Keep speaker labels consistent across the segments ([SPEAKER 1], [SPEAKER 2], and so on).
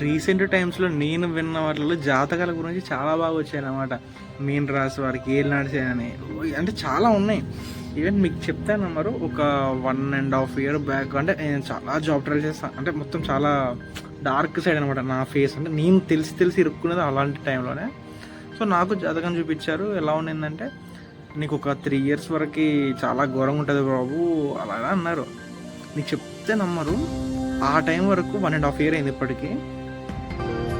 [SPEAKER 1] Recent టైమ్స్లో నేను విన్న వాటిలో జాతకాల గురించి చాలా బాగా వచ్చాయి అనమాట మీన్ రాసి వారికి ఏళ్ళు నడిచాయని అంటే చాలా ఉన్నాయి. ఈవెన్ మీకు చెప్తాను మరి ఒక one and half year back అంటే నేను చాలా జాబ్ ట్రై చేస్తాను అంటే మొత్తం చాలా డార్క్ సైడ్ అనమాట నా ఫేస్ అంటే నేను తెలిసి తెలిసి ఇరుక్కునేది అలాంటి టైంలోనే. సో నాకు జాతకం చూపించారు. ఎలా ఉండిందంటే నీకు ఒక త్రీ ఇయర్స్ వరకు చాలా ఘోరంగా ఉంటుంది బాబు అలాగా అన్నారు. నీకు చెప్తే నమ్మరు. ఆ టైం వరకు వన్ అండ్ హాఫ్ ఇయర్ అయింది ఇప్పటికీ.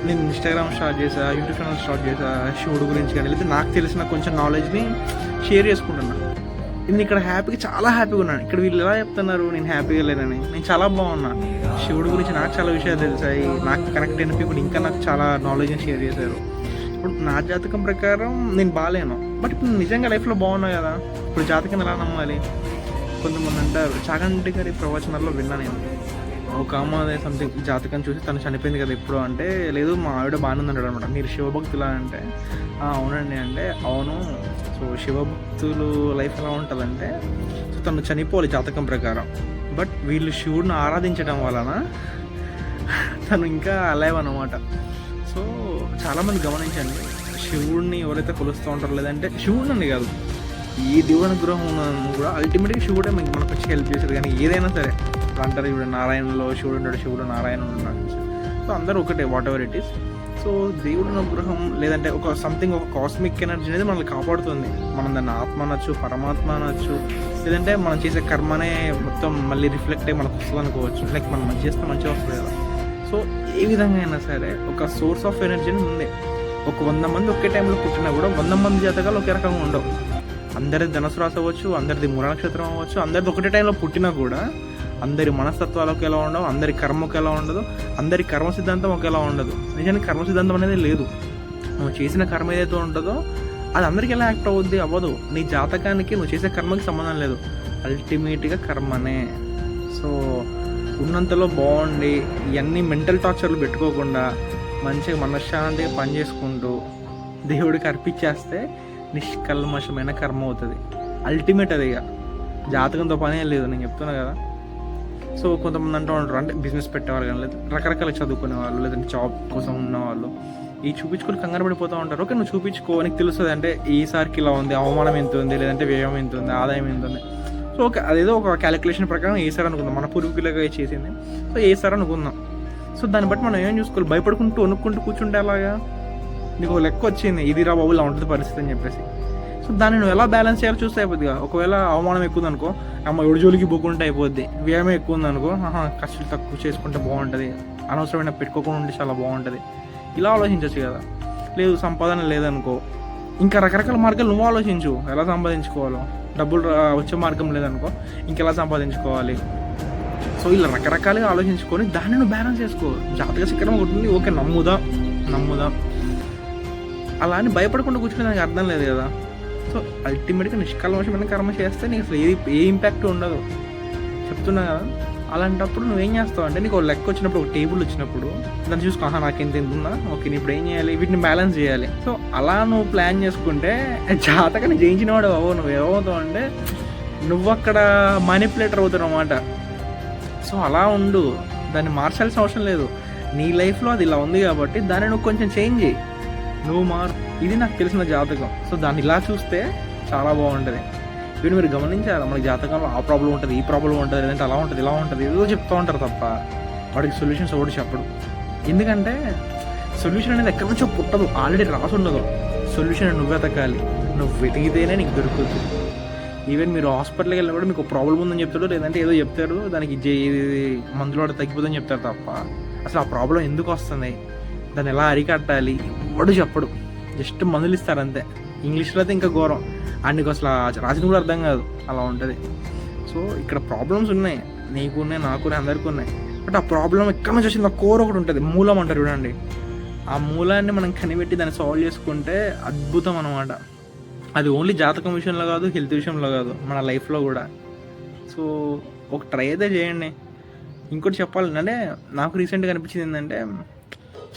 [SPEAKER 1] నేను ఇన్స్టాగ్రామ్ స్టార్ట్ చేసా యూట్యూబ్ ఛానల్ స్టార్ట్ చేసా శివుడు గురించి కానీ లేదా నాకు తెలిసిన కొంచెం నాలెడ్జ్ని షేర్ చేసుకుంటున్నాను నేను ఇక్కడ హ్యాపీగా చాలా హ్యాపీగా ఉన్నాను. ఇక్కడ వీళ్ళు ఎలా చెప్తున్నారు? నేను హ్యాపీగా లేనని. నేను చాలా బాగున్నా. శివుడు గురించి నాకు చాలా విషయాలు తెలిసాయి. నాకు కనెక్ట్ అయిన పీపుల్ ఇంకా నాకు చాలా నాలెడ్జ్ని షేర్ చేశారు. ఇప్పుడు నా జాతకం ప్రకారం నేను బాగాలేను. బట్ ఇప్పుడు నిజంగా లైఫ్లో బాగున్నా కదా? ఇప్పుడు జాతకం ఎలా నమ్మాలి? కొంతమంది అంటారు చాగంటి గారి ప్రవచనాల్లో విన్నా నేను. ఒక అమ్మాయి సంథింగ్ జాతకం చూసి తను చనిపోయింది కదా ఎప్పుడు అంటే లేదు మా ఆవిడ బాగానే ఉందంటాడు అనమాట. మీరు శివభక్తులా అంటే అవునండి అంటే అవును. సో శివభక్తులు లైఫ్ ఎలా ఉంటుందంటే సో తను చనిపోవాలి జాతకం ప్రకారం. బట్ వీళ్ళు శివుడిని ఆరాధించడం వలన తను ఇంకా అలైవ్ అనమాట. సో చాలామంది గమనించండి శివుడిని ఎవరైతే కొలుస్తూ ఉంటారో లేదంటే శివుడిని కాదు ఏ దేవుని గ్రహం కూడా అల్టిమేట్గా శివుడే మనకు వచ్చి హెల్ప్ చేశారు కానీ ఏదైనా సరే ఇప్పుడు అంటారు ఇప్పుడు నారాయణలో శివుడు ఉన్నాడు శివుడు నారాయణ ఉన్నాడు. సో అందరూ ఒకటే whatever it is so దేవుడి అనుగ్రహం లేదంటే ఒక సంథింగ్ ఒక కాస్మిక్ ఎనర్జీ అనేది మనల్ని కాపాడుతుంది. మనం దాన్ని ఆత్మ అనొచ్చు పరమాత్మ అనొచ్చు లేదంటే మనం చేసే కర్మనే మొత్తం మళ్ళీ రిఫ్లెక్ట్ అయ్యి మనకు వస్తుంది అనుకోవచ్చు. లైక్ మనం మంచి చేస్తే మంచిగా వస్తుంది కదా. సో ఏ విధంగా అయినా సరే ఒక సోర్స్ ఆఫ్ ఎనర్జీని ఉంది ఒక వంద మంది ఒకే టైంలో పుట్టినా కూడా వంద మంది జాతకాలు ఒకే రకంగా ఉండవు. అందరిది ధనుసు రాశి అవ్వచ్చు అందరిది మూల నక్షత్రం అవ్వచ్చు అందరిది ఒకటే టైంలో పుట్టినా కూడా అందరి మనస్తత్వాలు ఒకేలా ఉండవు అందరి కర్మకు ఎలా ఉండదు అందరి కర్మ సిద్ధాంతం ఒకేలా ఉండదు. నిజానికి కర్మ సిద్ధాంతం అనేది లేదు. నువ్వు చేసిన కర్మ ఏదైతే ఉంటుందో అది అందరికీ ఎలా యాక్ట్ అవుద్ది? అవ్వదు. నీ జాతకానికి నువ్వు చేసే కర్మకి సంబంధం లేదు. అల్టిమేట్గా కర్మనే. సో ఉన్నంతలో బాగుండి ఇవన్నీ మెంటల్ టార్చర్లు పెట్టుకోకుండా మంచిగా మనశ్శాంతిగా పని చేసుకుంటూ దేవుడికి అర్పించేస్తే నిష్కల్మషమైన కర్మ అవుతుంది. అల్టిమేట్ అది ఇక. జాతకంతో పనే లేదు. నేను చెప్తున్నా కదా. సో కొంతమంది అంటూ ఉంటారు అంటే బిజినెస్ పెట్టేవాళ్ళు కానీ లేదా రకరకాల చదువుకునే వాళ్ళు లేదంటే జాబ్ కోసం ఉన్నవాళ్ళు ఈ చూపించుకొని కంగారు పడిపోతూ ఉంటారు. ఓకే నువ్వు చూపించుకో నీకు తెలుస్తుంది అంటే ఈసారికి ఇలా ఉంది అవమానం ఎంత ఉంది లేదంటే వ్యయం ఎంత ఉంది ఆదాయం ఎంత ఉంది. సో ఓకే అదేదో ఒక క్యాలిక్యులేషన్ ప్రకారం ఏసార్ అనుకుందాం. మన పూర్వీకులుగా చేసింది. సో ఏసార్ అనుకుందాం. సో దాన్ని బట్టి మనం ఏం చూసుకోవాలి? భయపడుకుంటూ వణుక్కుంటూ కూర్చుంటే అలాగా నీకు లెక్క వచ్చింది. ఇది రా బాబు ఇలా ఉంటుంది పరిస్థితి అని చెప్పేసి. సో దాన్ని నువ్వు ఎలా బ్యాలెన్స్ చేయాలో చూస్తే అయిపోద్ది ఒకవేళ అవమానం ఎక్కువ అనుకో అమ్మ ఎవడి జోలికి పోకుంటే అయిపోద్ది. వ్యయం ఎక్కువ ఉంది అనుకో ఆహా ఖర్చులు తక్కువ చేసుకుంటే బాగుంటుంది. అనవసరమైన పెట్టుకోకుండా ఉంటే చాలా బాగుంటుంది. ఇలా ఆలోచించవచ్చు కదా. లేదు సంపాదన లేదనుకో. ఇంకా రకరకాల మార్గాలు నువ్వు ఆలోచించు. ఎలా సంపాదించుకోవాలో. డబ్బులు రా- వచ్చే మార్గం లేదనుకో ఇంకెలా సంపాదించుకోవాలి? సో ఇలా రకరకాలుగా ఆలోచించుకొని దాన్ని నువ్వు బ్యాలెన్స్ చేసుకో. జాతక శిఖరం ఉంటుంది ఓకే నమ్ముదా. నమ్ముదా. అలా అని భయపడకుండా కూర్చునే దానికి అర్థం లేదు కదా. సో అల్టిమేట్గా నిష్కల్మషమైన కర్మ చేస్తే నీకు అసలు ఏది ఏ ఇంపాక్ట్ ఉండదు. చెప్తున్నా కదా. అలాంటప్పుడు నువ్వేం చేస్తావు అంటే నీకు ఒక లెక్క వచ్చినప్పుడు ఒక టేబుల్ వచ్చినప్పుడు దాన్ని చూసుకో ఆహా నాకు ఎంత ఎంత ఉందా? ఓకే నీ ఇప్పుడు ఏం చేయాలి? వీటిని బ్యాలెన్స్ చేయాలి. సో అలా నువ్వు ప్లాన్ చేసుకుంటే జాతకని జయించిన వాడు అవ్వవు నువ్వు ఏమవుతావు అంటే నువ్వు అక్కడ మానిపులేటర్ అవుతావు అనమాట సో అలా ఉండు. దాన్ని మార్చాల్సిన అవసరం లేదు. నీ లైఫ్లో అది ఇలా ఉంది కాబట్టి దాన్ని నువ్వు కొంచెం చేంజ్ చేయి. నువ్వు మార్ ఇది నాకు తెలిసిన జాతకం. సో దాన్ని ఇలా చూస్తే చాలా బాగుంటుంది. వీడు మీరు గమనించాలి మనకి జాతకంలో ఆ ప్రాబ్లం ఉంటుంది ఈ ప్రాబ్లం ఉంటుంది లేదంటే అలా ఉంటుంది ఇలా ఉంటుంది ఏదో చెప్తూ ఉంటారు తప్ప వాడికి సొల్యూషన్స్ ఒకటి చెప్పడు. ఎందుకంటే సొల్యూషన్ అనేది ఎక్కడి నుంచో పుట్టదు. ఆల్రెడీ రాసి ఉండదు. సొల్యూషన్ నువ్వు వెతకాలి. నువ్వు వెతికితేనే నీకు దొరుకుతుంది. ఈవెన్ మీరు హాస్పిటల్కి వెళ్ళినా కూడా మీకు ప్రాబ్లం ఉందని చెప్తాడు లేదంటే ఏదో చెప్తారు దానికి జే మందులో వాడు తగ్గిపోతుందని చెప్తారు తప్ప. అసలు ఆ ప్రాబ్లం ఎందుకు వస్తుంది? దాన్ని ఎలా అరికట్టాలి? ఎవడు చెప్పడు. జస్ట్ మందులు ఇస్తారు అంతే. ఇంగ్లీష్లో అయితే ఇంకా ఘోరం. అండ్ నీకు అసలు రాసిన కూడా అర్థం కాదు. అలా ఉంటుంది. సో ఇక్కడ ప్రాబ్లమ్స్ ఉన్నాయి. నీకు ఉన్నాయి నాకు ఉన్నాయి అందరికీ ఉన్నాయి. బట్ ఆ ప్రాబ్లం ఎక్కడి నుంచి వచ్చింది? ఆ కోర్ ఒకటి ఉంటుంది. మూలం అంటారు చూడండి. ఆ మూలాన్ని మనం కనిపెట్టి దాన్ని సాల్వ్ చేసుకుంటే అద్భుతం అనమాట అది ఓన్లీ జాతకం విషయంలో కాదు హెల్త్ విషయంలో కాదు. మన లైఫ్లో కూడా. సో ఒక ట్రై అయితే చేయండి. ఇంకోటి చెప్పాలంటే నాకు రీసెంట్గా అనిపించింది ఏంటంటే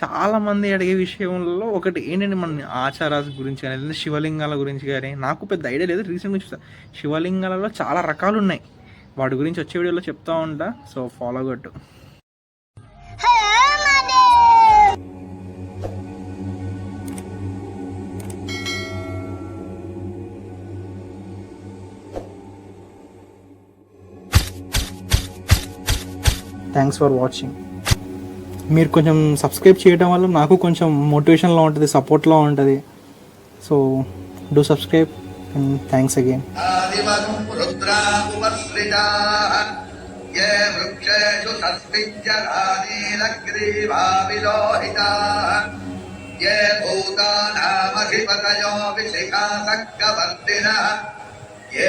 [SPEAKER 1] చాలామంది అడిగే విషయంలో ఒకటి ఏంటంటే మన ఆచారాల గురించి కానీ లేదంటే శివలింగాల గురించి కానీ? నాకు పెద్ద ఐడియా లేదు. రీసెంట్గా చూసా శివలింగాలలో చాలా రకాలు ఉన్నాయి. వాటి గురించి వచ్చే వీడియోలో చెప్తా ఉంటా. సో ఫాలో కట్టు థ్యాంక్స్ ఫర్ వాచింగ్ మీరు కొంచెం సబ్స్క్రైబ్ చేయడం వల్ల నాకు కొంచెం మోటివేషన్లో ఉంటుంది సపోర్ట్లో ఉంటుంది so do subscribe and thanks again
[SPEAKER 2] आदिमगुं रुद्रामुपसृजाः ये वृक्षेषु सस्मिञ्जरानीलग्रीवाविलोहिताः ये भूतानामधिपतयो विशिखासक्कवर्तिनः ये